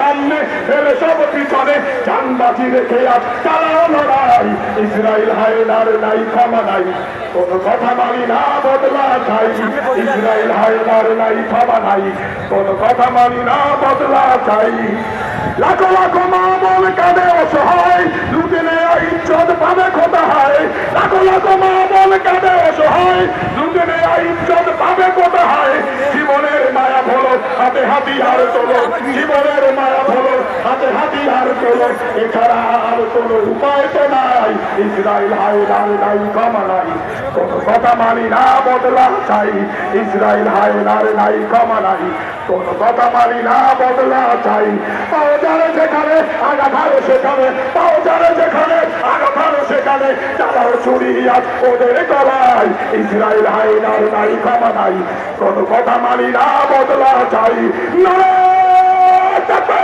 সামনে এলে সব পিছনে চান্দাজি রেখে আজ তারা লড়াই। ইসরায়েল হায়নার নাই ক্ষমা নাই। কোন কথা মানি না বদলা চাই। ইসরায়েল হায়নার নাই ক্ষমা নাই। কোন কথা মানি না বদলা চাই। লাখো লাখো মা বল কাঁদে অসহায় লুটে নেয়া ইজ্জত পাবে হয় লাখো লাখো মা বল কাঁদে অসহায় লুটে নেয়া ইজ্জত পাবে হয় জীবনের মায়া ভলো হাতে হাতিয়ার তোলো। জীবনের মায়া হাতে হাতিয়ার তোলো এছাড়া আর কোনো উপায় তো নাই। ইসরায়েল হায় নাই নাই। ক্ষমা কোন কথা মানি না বদলা চাই। ইসরায়েল হায় নাই নাই। ক্ষমা কোন কথা মানি না বদলা চাই। পাও যারে যেখানে আগা ভালো সেখানে পাও যারে যেখানে আগা ভালো সেখানে, চালাও চুরি আজ ওদের গলায়। ইসরায়েল হায় নাই নাই। ক্ষমা কোন কথা মানি না বদলা চাই। না